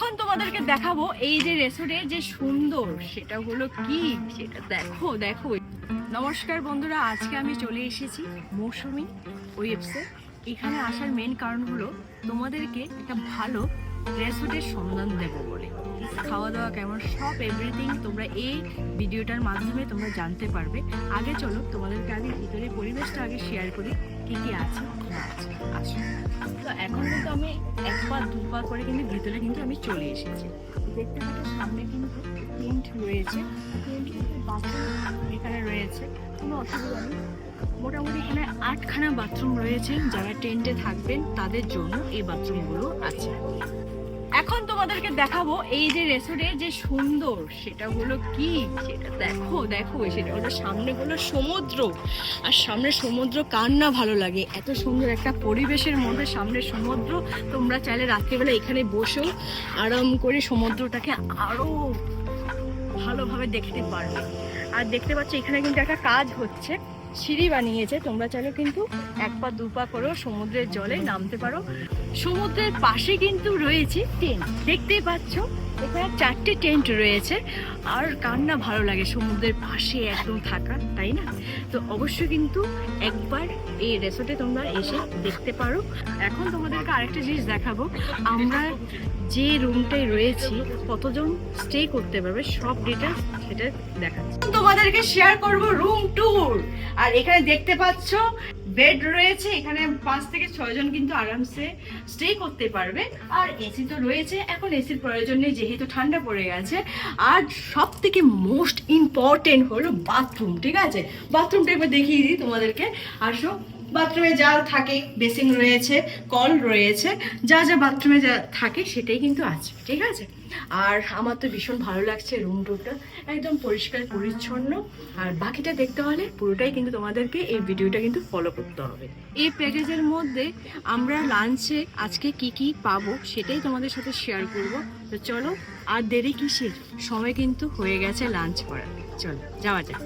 এখন তোমাদেরকে দেখাবো এই যে রেসোর্টের যে সুন্দর, সেটা হলো কি? সেটা দেখো দেখো। নমস্কার বন্ধুরা, আজকে আমি চলে এসেছি মৌসুমি ওয়েবসে এখানে আসার মেন কারণ হলো তোমাদেরকে একটা ভালো রেসোর্টের সন্ধান দেবো বলে। খাওয়া দাওয়া কেমন, সব এভরিথিং তোমরা এই ভিডিওটার মাধ্যমে তোমরা জানতে পারবে। আগে চলো, তোমাদেরকে আগে ভিতরে পরিবেশটা আগে শেয়ার করি। কি কি আছে? না আছে আসো তো এখন কিন্তু আমি একবার দুবার করে কিন্তু ভিতরে কিন্তু আমি চলে এসেছি। দেখতে পাচ্ছি সামনে কিন্তু টেন্ট রয়েছে। টেন্ট কিন্তু বাথরুম এখানে রয়েছে। কোনো অসুবিধা নেই। মোটামুটি এখানে আটখানা বাথরুম রয়েছে। যারা টেন্টে থাকবেন তাদের জন্য এই বাথরুমগুলো আছে। এখন তোমাদেরকে দেখাবো এই যে রেসোর্টের যে সুন্দর, সেটা হলো কি? সেটা দেখো দেখো সেটা হলো সামনে হলো সমুদ্র। আর সামনে সমুদ্র কার না ভালো লাগে? এত সুন্দর একটা পরিবেশের মধ্যে সামনে সমুদ্র। তোমরা চাইলে রাত্রিবেলা এখানে বসেও আরাম করে সমুদ্রটাকে আরও ভালোভাবে দেখতে পারবে। আর দেখতে পাচ্ছ, এখানে কিন্তু একটা কাজ হচ্ছে। সিঁড়ি বানিয়েছে। তোমরা চাইলে কিন্তু এক পা, দু পা করেও সমুদ্রের জলে নামতে পারো। সমুদ্রের পাশে কিন্তু রয়েছে টেন্ট দেখতেই পাচ্ছ, এখানে চারটে টেন্ট রয়েছে। আর কার না ভালো লাগে সমুদ্রের পাশে একদম থাকা, তাই না? তো অবশ্যই কিন্তু একবার এই রেসর্টে তোমরা এসে দেখতে পারো। এখন তোমাদেরকে আরেকটা জিনিস দেখাবো। আমরা যে রুমটায় রয়েছি, কতজন স্টে করতে পারবে, সব ডিটেলস সেটা দেখাচ্ছি। তোমাদেরকে শেয়ার করব রুম ট্যুর আর এখানে দেখতে পাচ্ছ বেড রয়েছে, এখানে পাঁচ থেকে ছয় জন কিন্তু আরামসে স্টে করতে পারবে। আর এসি তো রয়েছে, এখন এসির প্রয়োজন নেই, যেহেতু ঠান্ডা পড়ে গেছে। আর সব থেকে মোস্ট ইম্পর্টেন্ট হলো বাথরুম ঠিক আছে? বাথরুমটা একবার দেখিয়ে দিই তোমাদেরকে। আসো। বাথরুমে যা থাকে বেসিং রয়েছে, কল রয়েছে, যা যা বাথরুমে যা থাকে সেটাই কিন্তু আছে, ঠিক আছে? আর আমার তো ভীষণ ভালো লাগছে রুম টুরটা একদম পরিষ্কার, পরিচ্ছন্ন। আর বাকিটা দেখতে হলে পুরোটাই কিন্তু তোমাদেরকে এই ভিডিওটা কিন্তু ফলো করতে হবে। এই প্যাকেজের মধ্যে আমরা লাঞ্চে আজকে কি কি পাবো সেটাই তোমাদের সাথে শেয়ার করব। তো চলো, আর দেরি কিসের? সময় কিন্তু হয়ে গেছে লাঞ্চ করার। চলো, যাওয়া যাক।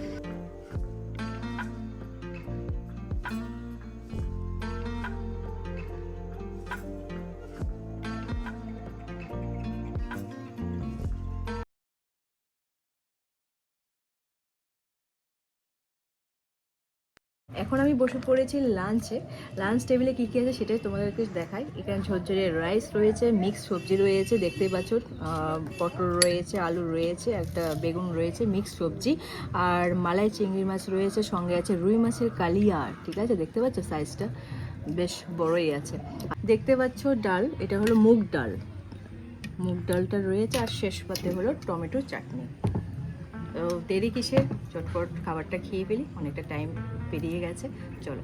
এখন আমি বসে পড়েছি লাঞ্চে লাঞ্চ টেবিলে কী কী আছে সেটাই তোমাদেরকে দেখাই। এখানে ঝরঝরে রাইস রয়েছে মিক্স সবজি রয়েছে, দেখতেই পাচ্ছ পটল রয়েছে, আলু রয়েছে, একটা বেগুন রয়েছে মিক্স সবজি। আর মালাই চিংড়ি মাছ রয়েছে, সঙ্গে আছে রুই মাছের কালিয়ার ঠিক আছে? দেখতে পাচ্ছ সাইজটা বেশ বড়ই আছে। দেখতে পাচ্ছ ডাল, এটা হলো মুগ ডাল। মুগ ডালটা রয়েছে, আর শেষ পাতে হলো টমেটো চাটনি। তো দেরি কিসের? চটপট খাবারটা খেয়ে ফেলি অনেকটা টাইম পেরিয়ে গেছে। চলো।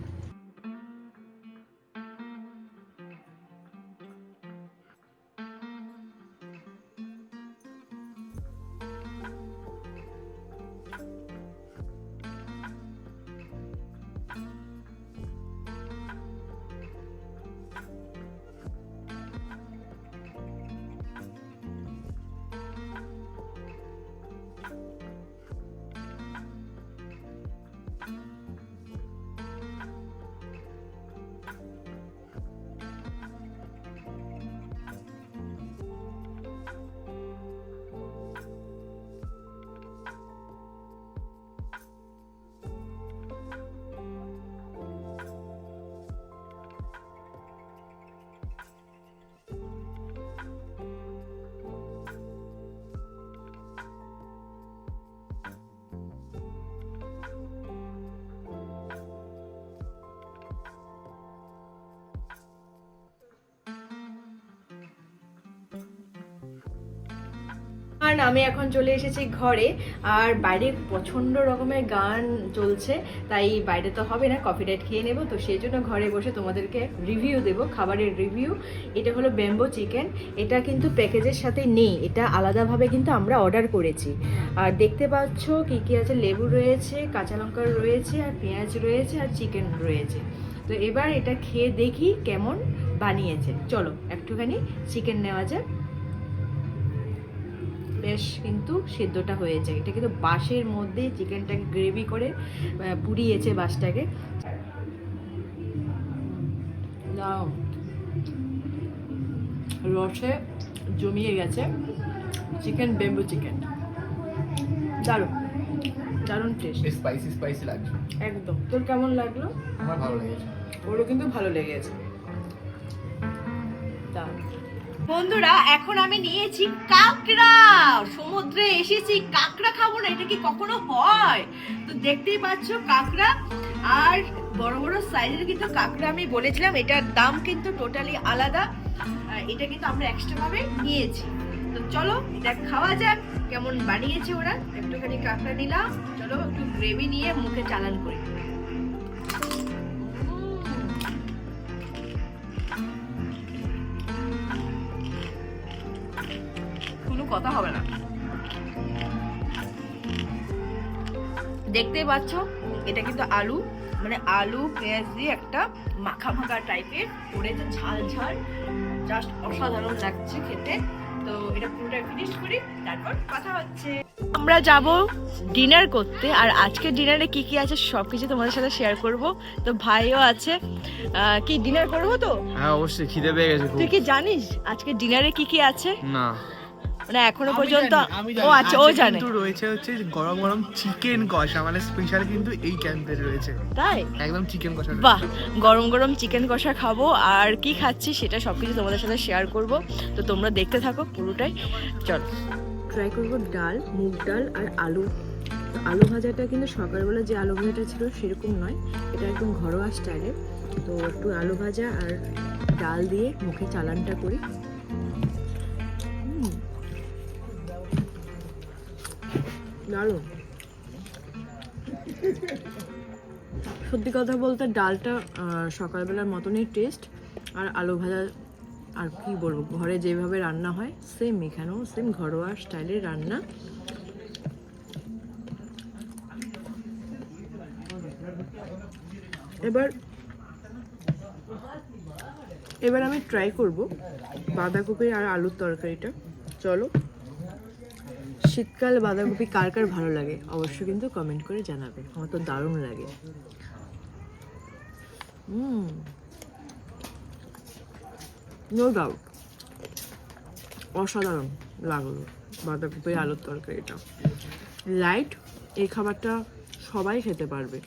আর আমি এখন চলে এসেছি ঘরে, আর বাইরে প্রচণ্ড রকমের গান চলছে, তাই বাইরে তো হবে না, কফি ডাইট খেয়ে নেব, তো সেই জন্য ঘরে বসে তোমাদেরকে রিভিউ দেবো, খাবারের রিভিউ এটা হলো ব্যাম্বো চিকেন এটা কিন্তু প্যাকেজের সাথে নেই, এটা আলাদাভাবে কিন্তু আমরা অর্ডার করেছি। আর দেখতে পাচ্ছ কি কি আছে, লেবু রয়েছে, কাঁচা লঙ্কা রয়েছে, আর পেঁয়াজ রয়েছে, আর চিকেন রয়েছে। তো এবার এটা খেয়ে দেখি কেমন বানিয়েছে। চলো, একটুখানি চিকেন নেওয়া যাক। বেশ কিন্তু সেদ্ধটা যায়। এটা কিন্তু বাঁশের মধ্যে চিকেনটাকে গ্রেভি করে পুড়িয়েছে বাঁশটাকে। রসে জমিয়ে গেছে চিকেন বেম্বু চিকেন। দারুণ। দারুণ টেস্ট স্পাইসি স্পাইসি লাগছে। একদম। তোর কেমন লাগল? আমার ভালো লেগেছে। ওরও কিন্তু ভালো লেগেছে। বন্ধুরা, এখন আমি নিয়েছি কাঁকড়া। সমুদ্রে এসেছি, কাঁকড়া খাব না, এটা কি কখনো হয়? তো দেখতেই পাচ্ছ কাঁকড়া, আর বড় বড় সাইজের কিন্তু কাঁকড়া আমি বলেছিলাম, এটার দাম কিন্তু টোটালি আলাদা। এটা কিন্তু আমরা এক্সট্রা ভাবে নিয়েছি। তো চলো, এটা খাওয়া যাক, কেমন বানিয়েছে ওরা। একটুখানি কাঁকড়া নিলাম, চলো একটু গ্রেভি নিয়ে মুখে চালান করি। কথা হবে না। দেখতেই পাচ্ছ এটা কিন্তু আলু মানে আলু পেঁয়াজ দিয়ে একটা মাখা মাখা টাইপের করেছে ঝাল ঝাল জাস্ট অসাধারণ লাগছে খেতে। তো এটা পুরোটা ফিনিশ করি তারপর কথা হচ্ছে। আমরা যাব ডিনার করতে আর আজকে ডিনারে কি কি আছে সব কিছু তোমাদের সাথে শেয়ার করব। তো ভাইও আছে। কি ডিনার করব তো? হ্যাঁ অবশ্যই খিদে পেয়ে গেছে তুই কি জানিস আজকে ডিনারে কি কি আছে? না। মানে এখনও পর্যন্ত ও আচ্ছা ও জানে। কিন্তু রয়েছে হচ্ছে গরম গরম চিকেন কষা মানে স্পেশাল কিন্তু এই ক্যাম্পে রয়েছে। তাই? একদম চিকেন কষা বাহ গরম গরম চিকেন কষা খাব। আর কি খাচ্ছি সেটা সবকিছু তোমাদের সাথে শেয়ার করব। তো তোমরা দেখতে থাকো পুরোটাই। চল। ট্রাই করব ডাল মুগ ডাল আর আলু। আলু ভাজাটা কিন্তু সকালবেলা যে আলু ভাজাটা ছিল সেরকম নয়। এটা একদম ঘরোয়া স্টাইলে তো একটু আলু ভাজা আর ডাল দিয়ে মুখে চালানটা করি। দারুণ। সত্যি কথা বলতে ডালটা সকালবেলার মতনই টেস্ট আর আলু ভাজা, আর কি বলব, ঘরে যেভাবে রান্না হয় সেম এখানেও সেম ঘরোয়া স্টাইলের রান্না। এবার এবার আমি ট্রাই করব বাঁধাকপি আর আলুর তরকারিটা। চলো। শীতকাল বাঁধাকপি কার কার ভালো লাগে? অবশ্যই কিন্তু কমেন্ট করে জানাবে আমার তো দারুণ লাগে। নো ডাউট অসাধারণ লাগল বাঁধাকপির আলুর তরকারিটা। লাইট এই খাবারটা সবাই খেতে পারবে।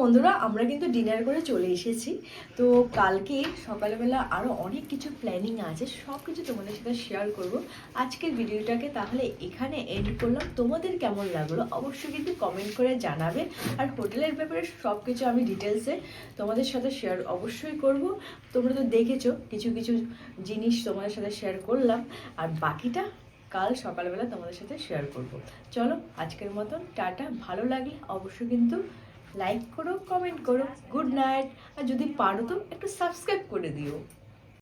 বন্ধুরা, আমরা কিন্তু ডিনার করে চলে এসেছি। তো কালকে সকালবেলা আরও অনেক কিছু প্ল্যানিং আছে সব কিছু তোমাদের সাথে শেয়ার করব। আজকের ভিডিওটাকে তাহলে এখানে এন্ড করলাম। তোমাদের কেমন লাগল অবশ্যই কিন্তু কমেন্ট করে জানাবে। আর হোটেলের ব্যাপারে সব কিছু আমি ডিটেলসে তোমাদের সাথে শেয়ার অবশ্যই করব। তোমরা তো দেখেছ, কিছু কিছু জিনিস তোমাদের সাথে শেয়ার করলাম। আর বাকিটা কাল সকালবেলা তোমাদের সাথে শেয়ার করব। চলো, আজকের মতন, টাটা। ভালো লাগলে অবশ্যই কিন্তু লাইক করো কমেন্ট করো গুড নাইট আর যদি পারো তো একটু সাবস্ক্রাইব করে দিও।